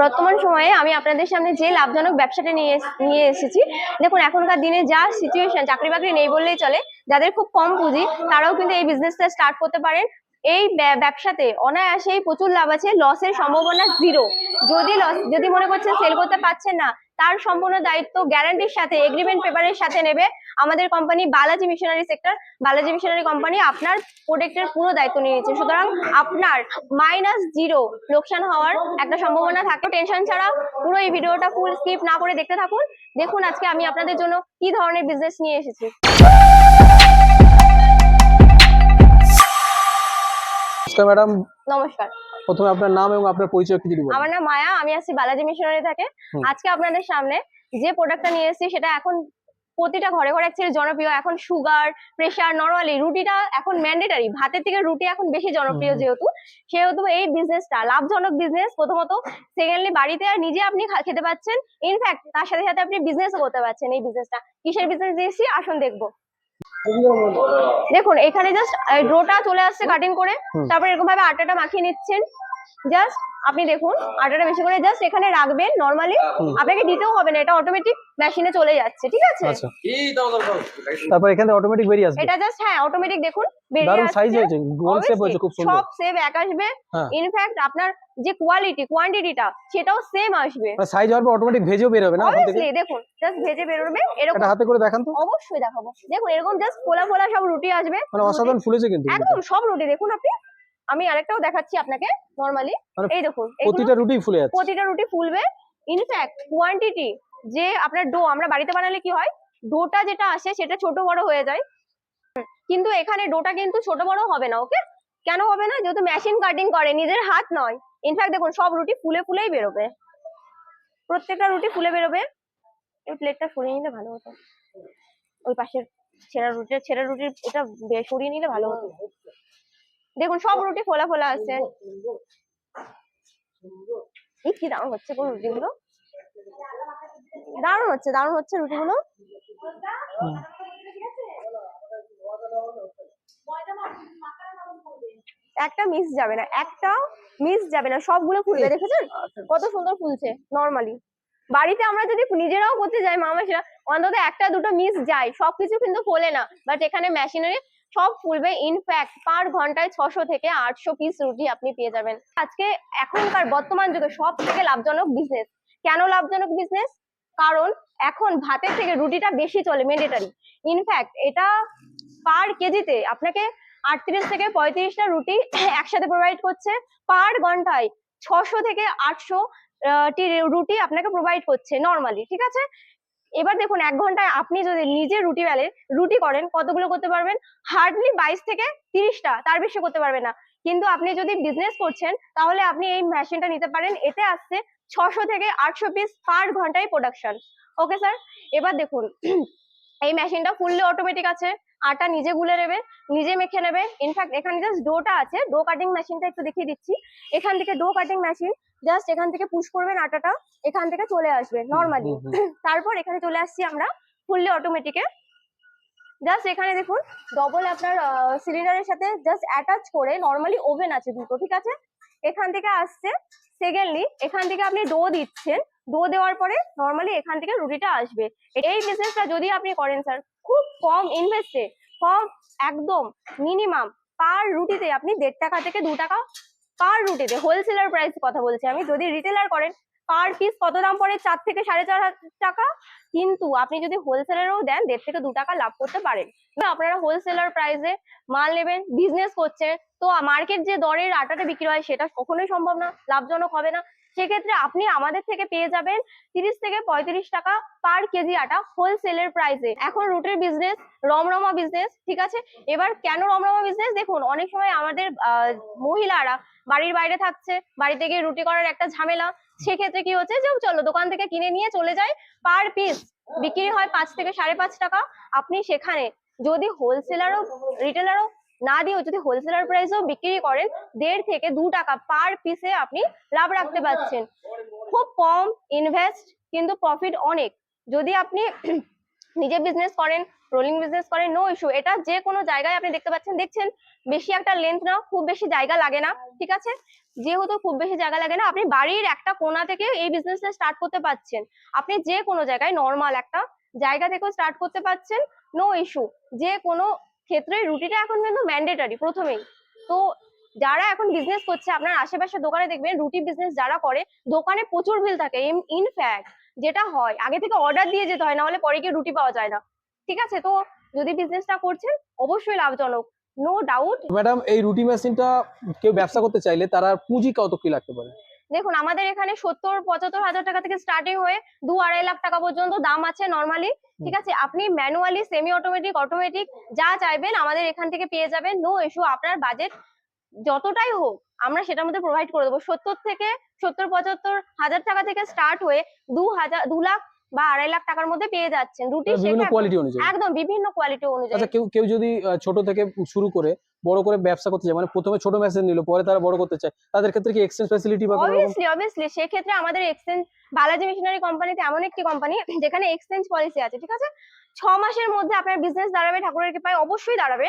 বর্তমান সময়ে আমি আপনাদের সামনে যে লাভজনক ব্যবসাটা নিয়ে নিয়ে এসেছি, দেখুন এখনকার দিনে যা সিচুয়েশন চাকরি বাকরি নেই বললেই চলে, যাদের খুব কম পুঁজি, তারাও কিন্তু এই বিজনেসটা স্টার্ট করতে পারেন। এই ব্যবসাতে অনায়াসেই প্রচুর লাভ আছে লসের সম্ভাবনা জিরো যদি লস যদি মনে করছেন সেল করতে পারছেন না তার সম্পূর্ণ দায়িত্ব গ্যারান্টির সাথে এগ্রিমেন্ট পেপারের সাথে নেবে আমাদের company Balaji machinery sector Balaji machinery company আপনার প্রোডাক্টের পুরো দায়িত্ব নিয়ে নিচ্ছে। সুতরাং আপনার মাইনাস জিরো লোকসান হওয়ার একটা সম্ভাবনা থাকে। টেনশন ছাড়া পুরো এই ভিডিওটা ফুল স্কিপ না করে দেখতে থাকুন। দেখুন আজকে আমি আপনাদের জন্য কি ধরনের বিজনেস নিয়ে এসেছি। নমস্কার ম্যাডাম নমস্কার। প্রথমে আপনার নাম এবং আপনার পরিচয় একটু যদি বলুন। আমার নাম মায়া আমি আছি বালাজি মিশনারি থেকে। আজকে আপনাদের সামনে যে প্রোডাক্টটা নিয়ে এসেছি সেটা এখন প্রতিটা ঘরে ঘরে অ্যাকচুয়ালি জনপ্রিয়। এখন সুগার প্রেশার নরমালি রুটিটা এখন ম্যান্ডেটারি ভাতের থেকে রুটি এখন বেশি জনপ্রিয় যেহেতু সেহেতু এই বিজনেসটা লাভজনক বিজনেস প্রথমত। সেকেন্ডলি বাড়িতে আর নিজে আপনি খেতে পাচ্ছেন। ইনফ্যাক্ট তার সাথে সাথে আপনি বিজনেসও করতে পারছেন এই বিজনেসটা কিসের বিজনেস দিয়েছি আসুন দেখব। দেখুন এখানে জাস্ট ডোটা চলে আসছে কাটিং করে। তারপর এরকম ভাবে আটাটা মাখিয়ে নিচ্ছেন। জাস্ট আপনি দেখুন আটাটা বেশি করে জাস্ট এখানে রাখবেন নরমালি আপনাকে দিতেও হবে না এটা অটোমেটিক মেশিনে চলে যাচ্ছে ঠিক আছে? আচ্ছা। তারপর এখানে অটোমেটিক বেরিয়ে আসবে। এটা জাস্ট হ্যাঁ অটোমেটিক দেখুন বেরিয়ে দারুণ সাইজ হয়েছে গোল শেপ হয়েছে খুব সুন্দর। সব সেম এক আসবে। ইনফ্যাক্ট আপনার যে কোয়ালিটি কোয়ান্টিটিটা সেটাও সেম আসবে। মানে সাইজ হওয়ার পর অটোমেটিক ভেজেও বের হবে না অবভিয়াসলি দেখুন জাস্ট ভেজে বেরোবে এরকম এটা হাতে করে দেখান তো। অবশ্যই দেখাবো। দেখুন এরকম জাস্ট ফোলা ফোলা সব রুটি আসবে। মানে অসাধারণ ফুলেছে কিন্তু। একদম সব রুটি দেখুন আপনি। আমি আরেকটাও দেখাচ্ছি আপনাকে নরমালি এই দেখুন প্রতিটা রুটি ফুলে যাচ্ছে। প্রতিটা রুটি ফুলবে। ইনফ্যাক্ট কোয়ান্টিটি যে আপনার ডো আমরা বাড়িতে বানালে কি হয়? ডোটা যেটা আসে সেটা ছোট বড় হয়ে যায়। কিন্তু এখানে ডোটা কিন্তু ছোট বড় হবে না ওকে কেন হবে না? যেহেতু মেশিন কাটিং করে নিজের হাত নয়। ইনফ্যাক্ট দেখুন সব রুটি ফুলে ফুলেই বেরোবে। প্রত্যেকটা রুটি ফুলে বেরোবে। এই প্লেটটা সরিয়ে নিলে ভালো হতো। ওই পাশের ছেঁড়া রুটি ছেঁড়া রুটির এটা সরিয়ে নিলে ভালো হতো। দেখুন সব রুটি ফোলা ফোলা আছে। এই কি দারুণ হচ্ছে কোন রুটিগুলো? দারুণ হচ্ছে দারুণ হচ্ছে রুটিগুলো। একটা মিস যাবে না একটা মিস যাবে না সবগুলো ফুলবে দেখেছেন? কত সুন্দর ফুলছে নরমালি বাড়িতে আমরা যদি নিজেরাও করতে যাই মামাসিরা অন্তত একটা দুটো মিস যায় সবকিছু কিন্তু ফোলে না। বাট এখানে মেশিনারি সব ফুলবে ইনফ্যাক্ট পার ঘন্টায় ছশো থেকে আটশো পিস রুটি আপনি পেয়ে যাবেন। আজকে এখনকার বর্তমান যুগে সব থেকে লাভজনক বিজনেস কেন লাভজনক বিজনেস কারণ এখন ভাতের থেকে রুটিটা বেশি চলে ম্যান্ডেটারি ইনফ্যাক্ট এটা পার কেজিতে আপনাকে আটত্রিশ থেকে পঁয়ত্রিশটা রুটি একসাথে প্রোভাইড করছে। পার ঘন্টায় ছশো থেকে আটশো রুটি আপনাকে প্রোভাইড করছে নর্মালি ঠিক আছে? এবার দেখুন এক ঘন্টায় আপনি যদি নিজে রুটি বেলে রুটি করেন, কতগুলো করতে পারবেন? হার্ডলি বাইশ থেকে তিরিশটা, তার বেশি করতে পারবেন না। কিন্তু আপনি যদি বিজনেস করছেন, তাহলে আপনি এই মেশিনটা নিতে পারেন। এতে আসছে ছশো থেকে আটশো পিস পার ঘন্টায় প্রোডাকশন ওকে স্যার এবার দেখুন, এই মেশিনটা ফুললি অটোমেটিক আছে। আটা নিজে গুলে নেবে নিজে মেখে নেবে। ইনফ্যাক্ট এখানে জাস্ট ডোটা আছে। ডো কাটিং মেশিনটা একটু দেখিয়ে দিচ্ছি। এখান থেকে ডো কাটিং মেশিন জাস্ট এখান থেকে পুশ করবেন আটাটা এখান থেকে চলে আসবে নর্মালি। তারপর এখানে চলে আসছি আমরা ফুললি অটোমেটিকে জাস্ট এখানে দেখুন ডবল আপনার সিলিন্ডারের সাথে জাস্ট অ্যাটাচ করে নর্মালি ওভেন আছে দুটো ঠিক আছে? এখান থেকে আসছে সেকেন্ডলি এখান থেকে আপনি ডো দিচ্ছেন। ডো দেওয়ার পরে নর্মালি এখান থেকে রুটিটা আসবে। এই বিজনেসটা যদি আপনি করেন স্যার খুব কম ইনভেস্টে কম একদম মিনিমাম পার রুটিতে আপনি দেড় টাকা থেকে দু টাকা পার রুটিতে হোলসেলার প্রাইস কথা বলছি আমি, যদি রিটেলার করেন পার পিস কত দাম পড়ে? চার থেকে সাড়ে চার টাকা। কিন্তু আপনি যদি হোলসেলারও দেন, দেড় থেকে দু টাকা লাভ করতে পারেন। আপনারা হোলসেলার প্রাইসে মাল নেবেন বিজনেস করছেন, তো মার্কেট যে দরের আটাটা বিক্রি হয়, সেটা কখনোই সম্ভব না, লাভজনক হবে না। সেক্ষেত্রে আপনি আমাদের থেকে পেয়ে যাবেন তিরিশ থেকে পঁয়ত্রিশ টাকা পার কেজি আটা হোলসেলের প্রাইসে এখন রুটির বিজনেস রমরমা বিজনেস ঠিক আছে? এবার কেন রমরমা বিজনেস দেখুন, অনেক সময় আমাদের মহিলারা বাড়ির বাইরে থাকছে, বাড়িতে গিয়ে রুটি করার একটা ঝামেলা। সেক্ষেত্রে কি হচ্ছে? যে চলো, দোকান থেকে কিনে নিয়ে চলে যায় পার পিস বিক্রি হয় পাঁচ থেকে সাড়ে পাঁচ টাকা। আপনি সেখানে যদি হোলসেলারও রিটেলারও না দিয়েও যদি হোলসেলার প্রাইসেও বিক্রি করেন, দেড় থেকে দু টাকা পার পিসে আপনি লাভ রাখতে পারছেন। খুব কম ইনভেস্ট কিন্তু প্রফিট অনেক। যদি আপনি নিজে বিজনেস করেন রোলিং বিজনেস করে নো ইস্যু এটা যে কোনো জায়গায় আপনি দেখতে পাচ্ছেন। দেখছেন, বেশি একটা লেন্থ না, খুব বেশি জায়গা লাগে না, ঠিক আছে? যেহেতু খুব বেশি জায়গা লাগে না, আপনি বাড়ির একটা কোণা থেকে এই বিজনেসটা স্টার্ট করতে পারছেন। আপনি যে কোনো জায়গায় নর্মাল একটা জায়গা থেকেও স্টার্ট করতে পারছেন নো ইস্যু যে কোনো ক্ষেত্রে রুটিটা এখন কিন্তু ম্যান্ডেটারি প্রথমেই। তো যারা এখন বিজনেস করছে, আপনার আশেপাশে দোকানে দেখবেন রুটি বিজনেস যারা করে, দোকানে প্রচুর ভিড় থাকে। ইনফ্যাক্ট যেটা হয়, আগে থেকে অর্ডার দিয়ে যেতে হয় না হলে পরে গিয়ে রুটি পাওয়া যায় না। ঠিক আছে? তো যদি বিজনেসটা করছেন, অবশ্যই লাভজনক। নো ডাউট ম্যাডাম, এই রুটি মেশিনটা কেউ ব্যবসা করতে চাইলে তারা পুঁজি কত কি লাগতে পারে? দেখুন আমাদের এখানে সত্তর পঁচাত্তর হাজার টাকা থেকে স্টার্টিং হয়ে দু আড়াই লাখ টাকা পর্যন্ত দাম আছে নর্মালি ঠিক আছে? আপনি ম্যানুয়ালি সেমি অটোমেটিক অটোমেটিক যা চাইবেন আমাদের এখান থেকে পেয়ে যাবেন। নো ইস্যু আপনার বাজেট যতটাই হোক আমরা সেটার মধ্যে প্রোভাইড করে দেবো। সত্তর থেকে সত্তর পঁচাত্তর হাজার টাকা থেকে স্টার্ট হয়ে দু হাজার দু লাখ বা আড়াই লাখ টাকার মধ্যে পেয়ে যাচ্ছেন। রুটি বিভিন্ন কোয়ালিটি অনুযায়ী। একদম বিভিন্ন কোয়ালিটি অনুযায়ী। আচ্ছা কেউ কেউ যদি ছোট থেকে শুরু করে বড় করে ব্যবসা করতে চায়। মানে প্রথমে ছোট মেশিন নিল পরে তারা বড় করতে চায়। তাদের ক্ষেত্রে কি এক্সচেঞ্জ ফ্যাসিলিটি বা অবভিয়াসলি অবভিয়াসলি সেক্ষেত্রে আমাদের এক্সচেঞ্জ বালাজি মিশনারি কোম্পানিতে এমন একটি কোম্পানি যেখানে এক্সচেঞ্জ পলিসি আছে ঠিক আছে? ছ মাসের মধ্যে আপনার বিজনেস দাঁড়াবে ঠাকুরের কৃপায় অবশ্যই দাঁড়াবে।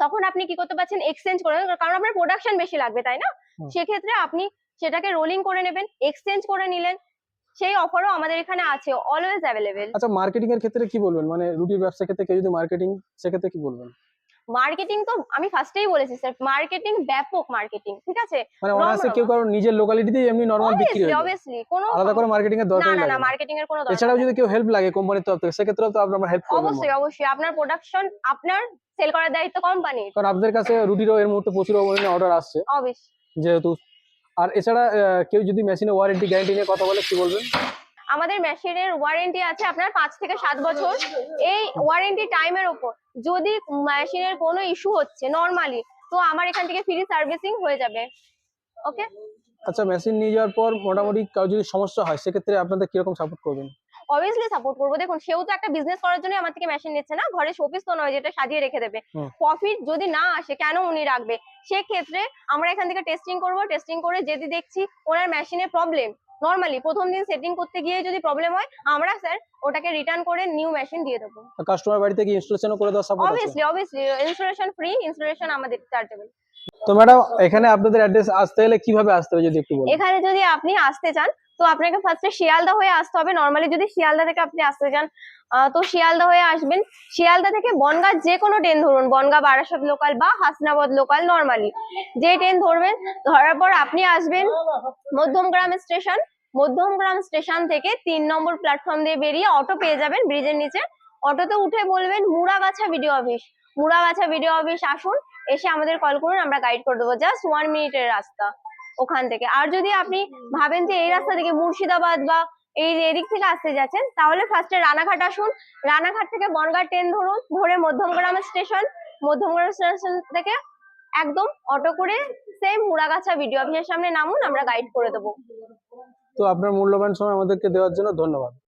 তখন আপনি কি করতে পারছেন? এক্সচেঞ্জ করে কারণ আপনার প্রোডাকশন বেশি লাগবে তাই না। সেক্ষেত্রে আপনি সেটাকে রোলিং করে নেবেন এক্সচেঞ্জ করে নিলেন। সেই অফারও আমাদের এখানে আছে অলওয়েজ অ্যাভেলেবেল আচ্ছা মার্কেটিং এর ক্ষেত্রে কি বলবেন? মানে রুটির ব্যবসার ক্ষেত্রে কেউ যদি মার্কেটিং সেক্ষেত্রে কি বলবেন? মার্কেটিং তো আমি ফার্স্টেই বলেছি স্যার মার্কেটিং ব্যাপক মার্কেটিং ঠিক আছে? মানে রম অনায়াসে কেউ কারণ নিজের লোকালিটিতেই এমনি নর্মাল বিক্রি হয়ে অবভিয়াসলি কোনো আলাদা করে মার্কেটিং এর না দরকারই না না না। মার্কেটিং এর কোনো দরকার এছাড়াও যদি কেউ হেল্প লাগে কোম্পানির তরফ থেকে সেক্ষেত্রেও তো আপনারা হেল্প করবেন অবশ্যই অবশ্যই। আপনার প্রোডাকশন আপনার সেল করার দায়িত্ব কোম্পানির কারণ আপনাদের কাছে রুটিরও এর মুহূর্তে প্রচুর পরিমাণে অর্ডার আসছে। অবশ্যই যেহেতু আর এছাড়া কেউ যদি মেশিনে ওয়ারেন্টি গ্যারান্টি নিয়ে কথা বলে কি বলবেন? আমাদের মেশিনের ওয়ারেন্টি আছে আপনার পাঁচ থেকে সাত বছর। এই ওয়ারেন্টি টাইমের ওপর। যদি মেশিনের কোনো ইস্যু হচ্ছে নর্মালি তো আমার এখান থেকে ফ্রি সার্ভিসিং হয়ে যাবে। ওকে আচ্ছা মেশিন নিয়ে যাওয়ার পর মোটামুটি কারও যদি সমস্যা হয় সেক্ষেত্রে আপনাদের কীরকম সাপোর্ট করবেন? অবভিয়াসলি সাপোর্ট করব। দেখুন সেও তো একটা বিজনেস করার জন্য আমার থেকে মেশিন নিচ্ছে না। ঘরে শোপিস তো নয় যেটা সাজিয়ে রেখে দেবে। প্রফিট যদি না আসে কেন উনি রাখবে? সেক্ষেত্রে আমরা এখান থেকে টেস্টিং করব। টেস্টিং করে যদি দেখছি ওনার মেশিনে প্রবলেম নর্মালি প্রথম দিন সেটিং করতে গিয়ে যদি প্রবলেম হয় আমরা স্যার ওটাকে রিটার্ন করে নিউ মেশিন দিয়ে দেবো। কাস্টমার বাড়িতে কি ইনস্টলেশনও করে দেওয়া support obviously obviously installation free installation আমাদের চার্জেবল তো ম্যাডাম এখানে আপনাদের অ্যাড্রেস আসতে হলে কীভাবে আসতে হবে যদি একটু বলেন? এখানে যদি আপনি আসতে চান তো আপনাকে ফার্স্টে শিয়ালদা হয়ে আসতে হবে। নর্মালি যদি শিয়ালদা থেকে আপনি আসতে চান তো শিয়ালদা হয়ে আসবেন। শিয়ালদা থেকে বনগাঁ যে কোনো ট্রেন ধরুন, বনগাঁ বারাসাত লোকাল বা হাসনাবাদ লোকাল নর্মালি যে ট্রেন ধরবেন, ধরার পর আপনি আসবেন মধ্যমগ্রাম স্টেশন মধ্যমগ্রাম স্টেশন থেকে তিন নম্বর প্ল্যাটফর্ম দিয়ে বেরিয়ে অটো পেয়ে যাবেন ব্রিজের নিচে। অটোতে উঠে বলবেন, Muragachha video office Muragachha video office আসুন। এসে আমাদের কল করুন, আমরা গাইড করে দেবো। জাস্ট ওয়ান মিনিটের রাস্তা। ওখান থেকে। আর যদি আপনি ভাবেন যে এই রাস্তা থেকে মুর্শিদাবাদ বা এই এদিক থেকে আসতে যাচ্ছেন তাহলে ফার্স্টে রানাঘাট আসুন। রানাঘাট থেকে বনগাঁ ট্রেন ধরুন ধরে মধ্যমগ্রাম স্টেশন মধ্যমগ্রাম স্টেশন থেকে একদম অটো করে সেম মুড়াগাছা ভিডিও অফিসের সামনে নামুন আমরা গাইড করে দেবো। তো আপনার মূল্যবান সময় আমাদেরকে দেওয়ার জন্য ধন্যবাদ।